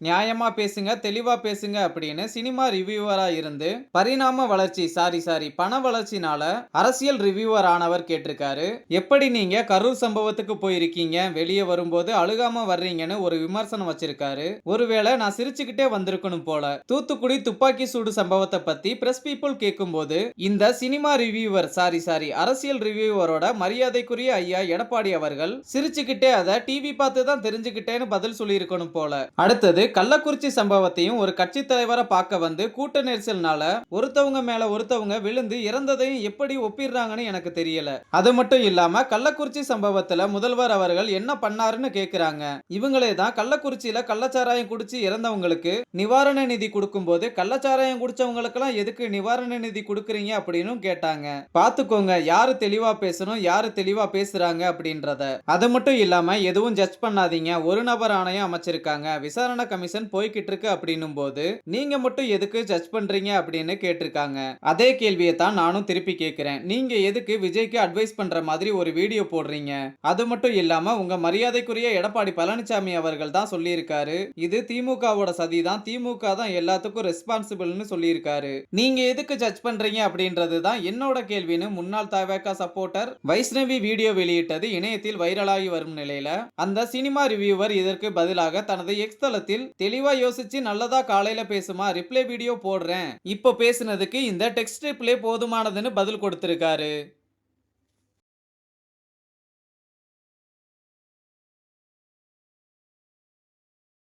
நியாயமா பேசுங்க தெளிவா பேசுங்க அப்படின்னு சினிமா ரிவ்யூவரா இருந்து பரிணாம வளர்ச்சி சாரி சாரி பண வளர்ச்சினால அரசியல் ரிவ்யூவர் ஆனவர் கேட்டிருக்காரு. எப்படி நீங்க கரூர் சம்பவத்துக்கு போயிருக்கீங்க வெளியே வரும்போது அழுகாம வர்றீங்கன்னு ஒரு விமர்சனம் வச்சிருக்காரு. ஒருவேளை நான் சிரிச்சுக்கிட்டே வந்திருக்கணும் போல. தூத்துக்குடி துப்பாக்கி சூடு சம்பவத்தை பத்தி பிரஸ் பீப்புள் கேட்கும்போது இந்த சினிமா ரிவ்யூவர் சாரி சாரி அரசியல் ரிவ்யூவரோட மரியாதைக்குரிய ஐயா எடப்பாடி அவர்கள் சிரிச்சுக்கிட்டே அதை டிவி பார்த்து தான் தெரிஞ்சுக்கிட்டேன்னு பதில் சொல்லியிருக்கணும் போல. அடுத்தது கள்ளக்குறிச்சி சம்பவத்தையும் ஒரு கட்சி தலைவரை பார்க்க வந்து கூட்ட நெரிசல்னால ஒருத்தவங்க மேல ஒருத்தவங்க விழுந்து இறந்ததையும் எப்படி ஒப்பிடுறாங்கன்னு எனக்கு தெரியல. அது மட்டும் இல்லாம கள்ளக்குறிச்சி சம்பவத்துல முதல்வர் அவர்கள் என்ன பண்ணாருன்னு கேக்குறாங்க. இவங்களே தான் கள்ளக்குறிச்சியில கள்ளச்சாராயம் குடிச்சு இறந்தவங்களுக்கு நிவாரண நிதி கொடுக்கும்போது கள்ளச்சாராயம் குடிச்சவங்களுக்கெல்லாம் எதுக்கு நிவாரண நிதி கொடுக்குறீங்க அப்படின்னு கேட்டாங்க. பாத்துக்கோங்க யாரு தெளிவா பேசணும் யாரு தெளிவா பேசுறாங்க அப்படின்றத. அது மட்டும் இல்லாம எதுவும் ஜட்ஜ் பண்ணாதீங்க. ஒரு நபர் ஆணையம் அமைச்சிருக்காங்க. விசாரணை கமிஷன் போய்கிட்டு இருக்கு அப்படின்னும் போது நீங்க மட்டும் எதுக்கு ஜட்ஜ் பண்றீங்க? அப்படின்னு கேட்டிருக்காங்க. அதே கேள்வியை தான் நானும் திருப்பி கேட்கிறேன். நீங்க எதுக்கு விஜய்க்கு அட்வைஸ் பண்ற மாதிரி ஒரு வீடியோ போடுறீங்க? அது மட்டும் இல்லாம உங்க மரியாதைக்குரிய எடப்பாடி பழனிசாமி அவர்கள் தான் சொல்லியிருக்காரு. இது திமுகவோட சதி தான். திமுக தான் எல்லாத்துக்கும் ரெஸ்பான்சிபிள்னு சொல்லியிருக்காரு. நீங்க எதுக்கு ஜட்ஜ் பண்றீங்க? அப்படின்றது தான் என்னோட கேள்வின்னு முன்னாள் தவேகா சப்போர்ட்டர் வைஷ்ணவி வீடியோ வெளியிட்டது இணையத்தில் வைரலாகி வரும் நிலையில அந்த சினிமா ரிவ்யூவர் இதற்கு பதிலாக தனது எக்ஸ் தளத்தில் தெளிவா யோசிச்சு நல்லதா காலையில பேசுமா ரிப்ளை வீடியோ போடுறேன். இப்போ பேசுனதுக்கு இந்த டெக்ஸ்ட் ரிப்ளை போதுமானதுன்னு பதில் கொடுத்திருக்காரு.